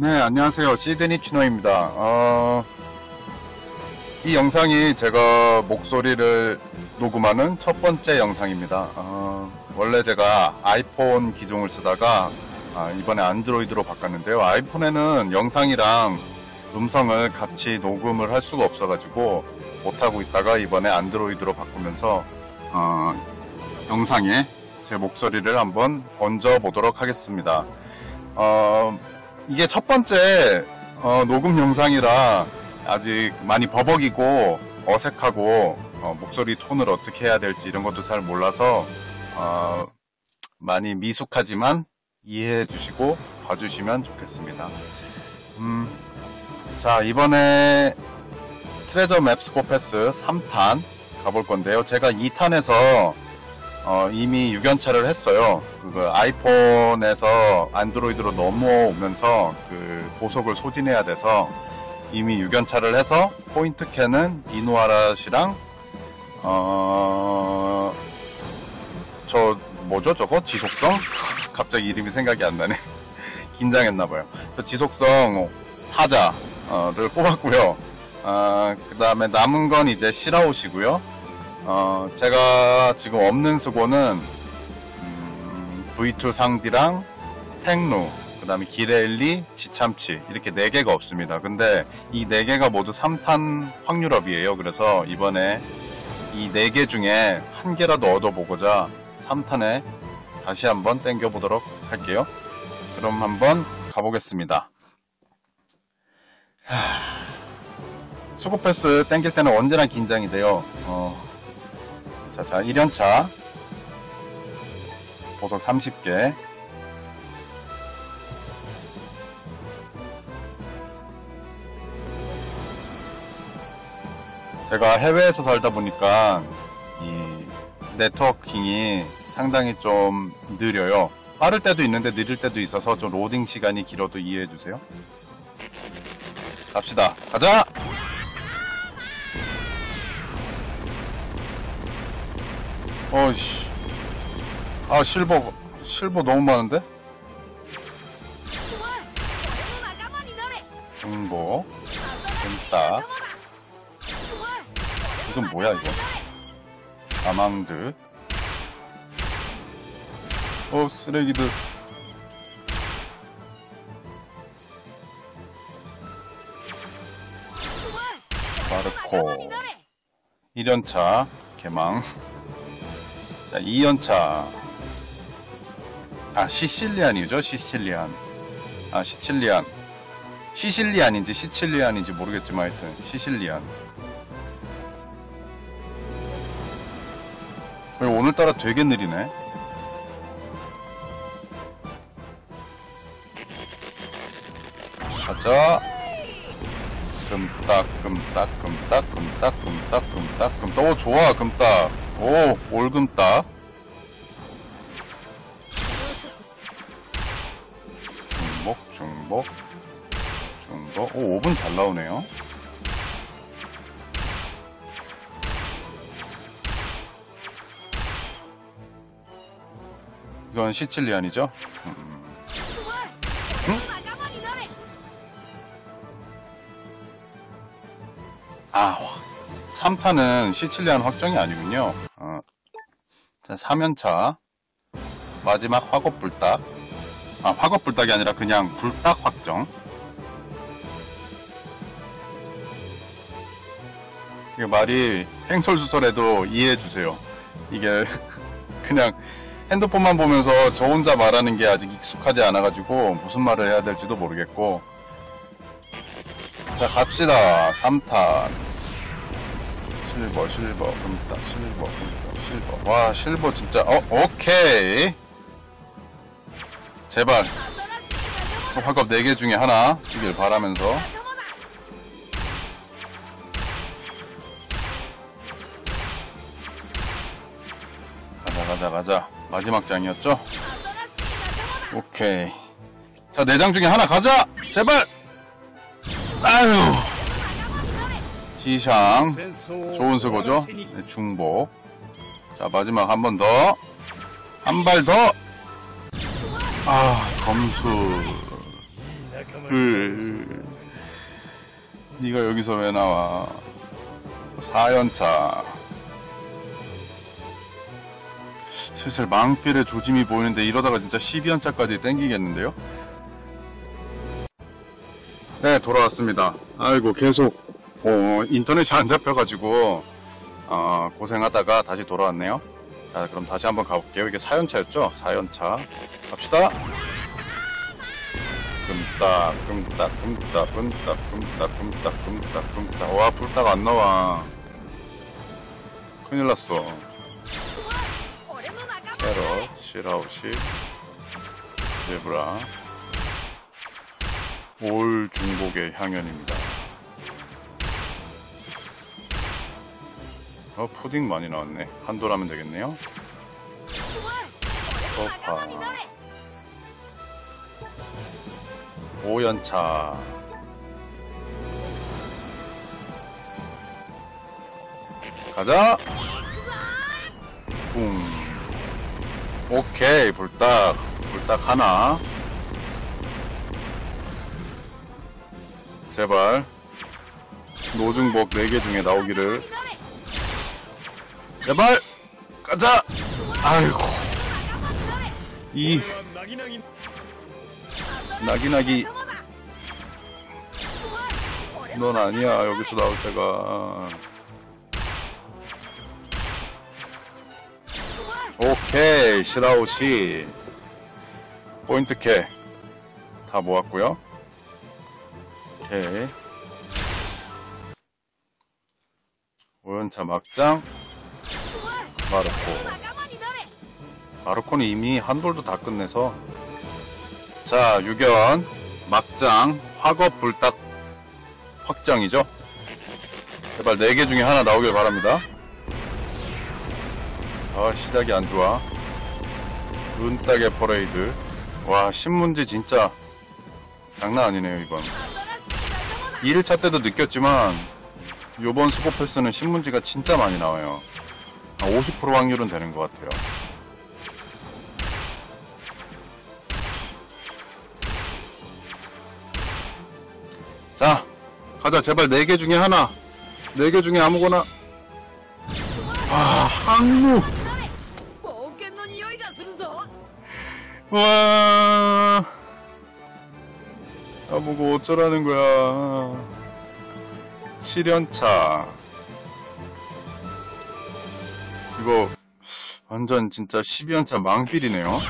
네, 안녕하세요. 시드니 키노입니다. 어, 이 영상이 제가 목소리를 녹음하는 첫 번째 영상입니다. 어, 원래 제가 아이폰 기종을 쓰다가 아, 이번에 안드로이드로 바꿨는데요. 아이폰에는 영상이랑 음성을 같이 녹음을 할 수가 없어가지고 못하고 있다가 이번에 안드로이드로 바꾸면서 어, 영상에 제 목소리를 한번 얹어 보도록 하겠습니다. 어, 이게 첫 번째 어, 녹음 영상이라 아직 많이 버벅이고 어색하고 어, 목소리 톤을 어떻게 해야 될지 이런 것도 잘 몰라서 어, 많이 미숙하지만 이해해 주시고 봐주시면 좋겠습니다. 음, 자 이번에 트레저 맵 스코 패스 3탄 가볼 건데요. 제가 2탄에서 어, 이미 6연차를 했어요. 그 아이폰에서 안드로이드로 넘어오면서 그 보석을 소진해야 돼서 이미 6연차를 해서 포인트 캔은 이누아라 씨랑 어... 저 뭐죠 저거 지속성? 갑자기 이름이 생각이 안 나네. 긴장했나봐요. 지속성 사자를 뽑았고요. 어, 그 다음에 남은 건 이제 시라옷이고요. 어, 제가 지금 없는 수고는 음, V2 상디랑 탱루, 그 다음에 기레일리, 지참치 이렇게 4개가 없습니다. 근데 이 4개가 모두 3탄 확률업이에요. 그래서 이번에 이 4개 중에 한 개라도 얻어보고자 3탄에 다시 한번 땡겨보도록 할게요. 그럼 한번 가보겠습니다. 수고 패스 땡길 때는 언제나 긴장이 돼요. 어, 자, 자, 1연차. 보석 30개. 제가 해외에서 살다 보니까 이 네트워킹이 상당히 좀 느려요. 빠를 때도 있는데 느릴 때도 있어서 좀 로딩 시간이 길어도 이해해 주세요. 갑시다. 가자! 어이씨. 아, 실버, 실버 너무 많은데? 중보, 끈딱. 이건 뭐야, 이거? 아망드. 어, 쓰레기들. 마르코. 1연차, 개망. 자, 2연차. 아, 시실리안이죠? 시칠리안. 아, 시칠리안. 시실리안인지 시칠리안인지 모르겠지만 하여튼, 시실리안. 오늘따라 되게 느리네. 가자. 금딱, 금딱, 금딱, 금딱, 금딱, 금딱, 금딱. 오, 좋아, 금딱. 오, 올금딱. 중복, 중복, 중복. 오, 5분 잘 나오네요. 이건 시칠리안이죠? 음. 응? 아, 3탄은 시칠리안 확정이 아니군요. 어. 자, 3연차. 마지막 화곡 불닭. 아, 화곡 불닭이 아니라 그냥 불닭 확정. 이게 말이 횡설수설해도 이해해주세요. 이게 그냥 핸드폰만 보면서 저 혼자 말하는 게 아직 익숙하지 않아가지고 무슨 말을 해야 될지도 모르겠고. 자, 갑시다. 3탄. 실버, 실버, 금딱, 실버, 금딱, 실버. 와, 실버 진짜, 어, 오케이. 제발. 화갑 4개 중에 하나 주길 바라면서. 가자, 가자, 가자. 마지막 장이었죠? 오케이. 자, 4장 중에 하나 가자! 제발! 아유. 지샹. 좋은 수고죠? 네, 중복. 자, 마지막 한 번 더. 한 발 더. 아, 검수. 으, 네가 여기서 왜 나와? 4연차. 슬슬 망필의 조짐이 보이는데 이러다가 진짜 12연차까지 땡기겠는데요? 네, 돌아왔습니다. 아이고, 계속, 어, 인터넷이 안 잡혀가지고, 어, 고생하다가 다시 돌아왔네요. 자, 그럼 다시 한번 가볼게요. 이게 4연차였죠? 4연차. 갑시다! 끔따, 끔따, 끔따, 끔따, 끔따, 끔따, 끔따, 끔따. 와, 불따가 안 나와. 큰일 났어. 캐럿, 실하우시, 제브라, 올 중복의 향연입니다. 어, 푸딩 많이 나왔네. 한도라면 되겠네요. 소파. 5연차. 가자. 붕. 오케이, 불닭. 불닭 하나. 제발. 노중복 4개 중에 나오기를. 제발 가자! 아이고. 이 나기나기 넌 아니야 여기서 나올 때가. 오케이 시라우시 포인트 캐 다 모았고요. 오케이. 오연차 막장. 마르코. 마르코는 이미 한 돌도 다 끝내서. 자 유견 막장. 화업 불닭. 확장이죠? 제발 4개 중에 하나 나오길 바랍니다. 아 시작이 안좋아. 은따개 퍼레이드. 와 신문지 진짜 장난 아니네요 이번 1차 때도 느꼈지만 요번 수고 패스는 신문지가 진짜 많이 나와요. 50% 확률은 되는 것 같아요. 자, 가자. 제발 4개 중에 하나. 4개 중에 아무거나. 아, 항무. 와. 아, 뭐고 어쩌라는 거야. 7연차. 이거, 완전 진짜 12연차 망필이네요.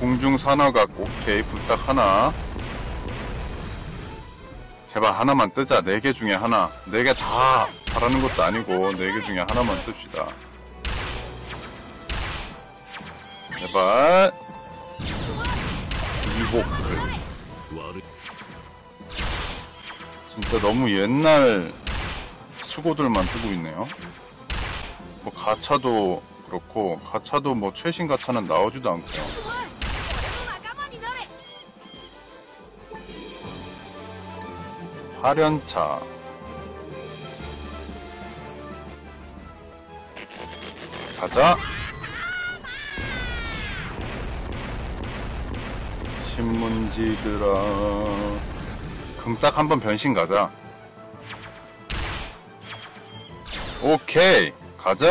공중 산화각, 오케이, 불닭 하나. 제발 하나만 뜨자. 4개 중에 하나. 4개 다 바라는 것도 아니고, 4개 중에 하나만 뜹시다. 제발. 悪い 진짜 너무 옛날 수고들만 뜨고 있네요. 뭐 가차도 그렇고 가차도 뭐 최신 가차는 나오지도 않고요. 하련차 가자 신문지들아 금딱 한번 변신 가자 오케이. 가자!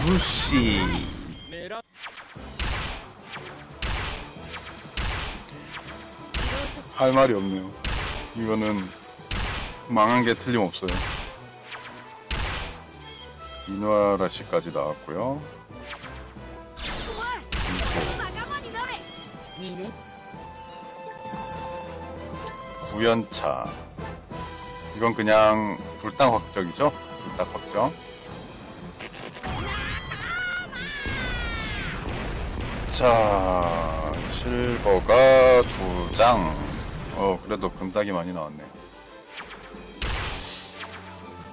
무시. 할 말이 없네요. 이거는 망한 게 틀림없어요. 이누아라시까지 나왔고요. 무소. 구연차. 이건 그냥 불당 확정이죠? 불닭 확정. 자, 실버가 두 장. 어, 그래도 금닭이 많이 나왔네요.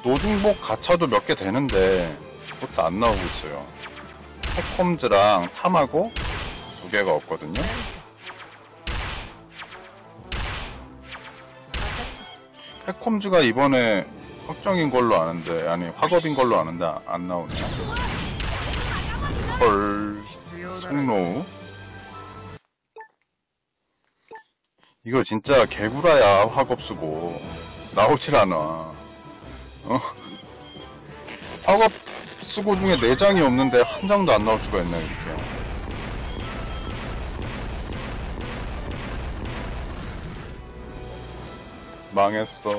노중복 가차도 몇 개 되는데, 그것도 안 나오고 있어요. 태콤즈랑 탐하고 두 개가 없거든요. 태콤즈가 이번에 확정인 걸로 아는데, 아니, 확업인 걸로 아는데 안 나오네요. 헐. 송로우 이거 진짜 개구라야 화겁 쓰고 나오질 않아 어? 화겁 쓰고 중에 4장이 없는데 한 장도 안 나올 수가 있네 이렇게 망했어.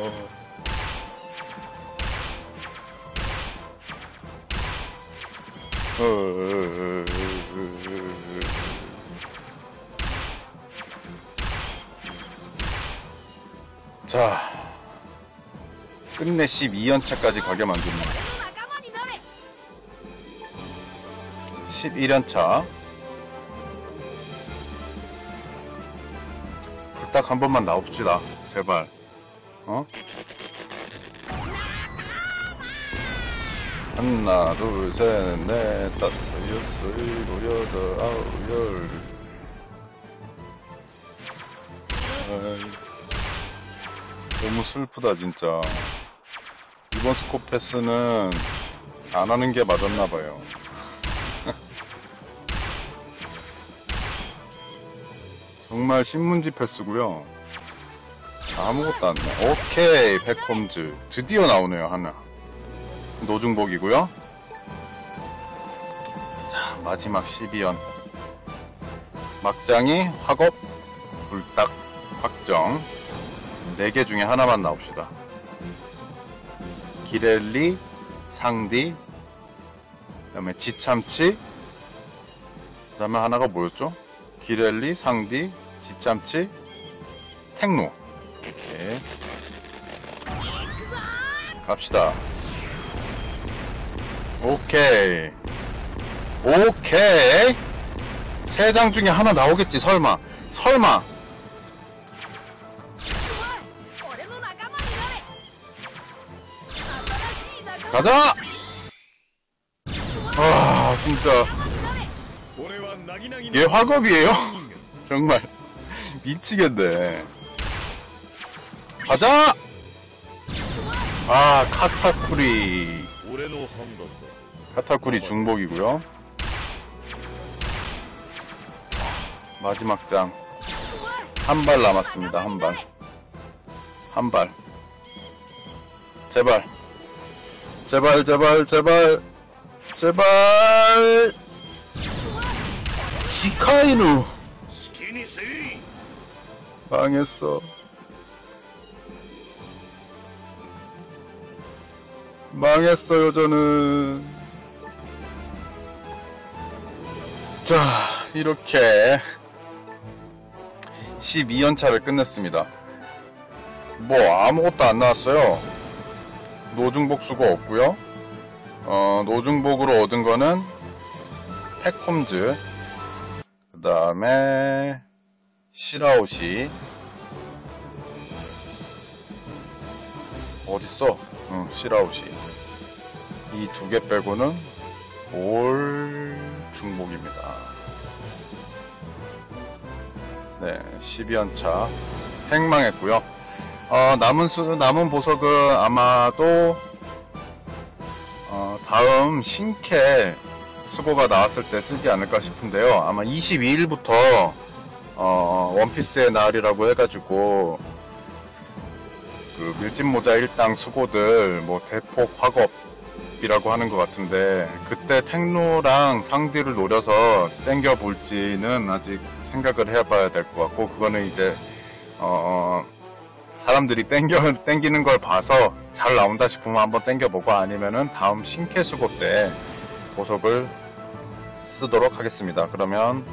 자, 끝내 12연차까지 가게 만듭니다. 11연차. 불닭 한 번만 나옵시다. 제발. 어? 하나, 둘, 셋, 넷, 다섯, 여섯, 일곱, 여덟, 아홉, 열. 아이, 너무 슬프다, 진짜. 이번 스코 패스는 안 하는 게 맞았나봐요. 정말 신문지 패스고요. 아무것도 안 나. 오케이, 백홈즈. 드디어 나오네요, 하나. 노중복이고요. 자, 마지막 12연. 막장이 화겁, 불딱, 확정. 4개 중에 하나만 나옵시다. 기렐리, 상디, 그 다음에 지참치, 그 다음에 하나가 뭐였죠? 기렐리, 상디, 지참치, 탱노. 이렇게. 갑시다. 오케이. 오케이. 세 장 중에 하나 나오겠지 설마. 설마. 가자! 아, 진짜. 얘 화급이에요? 정말. 미치겠네. 가자! 아, 카타쿠리. 카타쿠리 중복이고요 마지막 장. 한 발 남았습니다, 한 발. 한 발. 제발. 제발, 제발, 제발. 제발. 지카이누. 망했어. 망했어요, 저는. 자, 이렇게 12연차를 끝냈습니다. 뭐 아무것도 안 나왔어요. 노중복 수가 없고요. 어, 노중복으로 얻은 거는 팩홈즈, 그 다음에 시라오시 어딨어? 응, 시라오시 이 두 개 빼고는 올 중복입니다. 네, 12연차 행망했고요. 어, 남은 수, 남은 보석은 아마도 어, 다음 신캐 수고가 나왔을 때 쓰지 않을까 싶은데요. 아마 22일부터 어, 원피스의 날이라고 해가지고 그 밀짚 모자 일당 수고들 뭐 대폭 화겁 이라고 하는 것 같은데 그때 탱로랑 상디를 노려서 땡겨 볼지는 아직 생각을 해봐야 될 것 같고 그거는 이제 어 사람들이 땡겨 땡기는 걸 봐서 잘 나온다 싶으면 한번 땡겨 보고 아니면은 다음 신캐 수고 때 보석을 쓰도록 하겠습니다. 그러면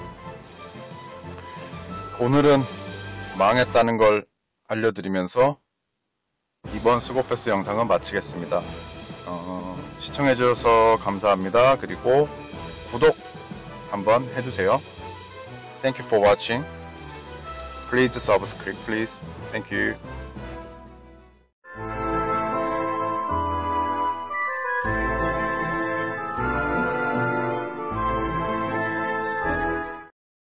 오늘은 망했다는 걸 알려드리면서 이번 스고패스 영상은 마치겠습니다. 어, 시청해주셔서 감사합니다. 그리고 구독 한번 해주세요. Thank you for watching. Please subscribe, please. Thank you.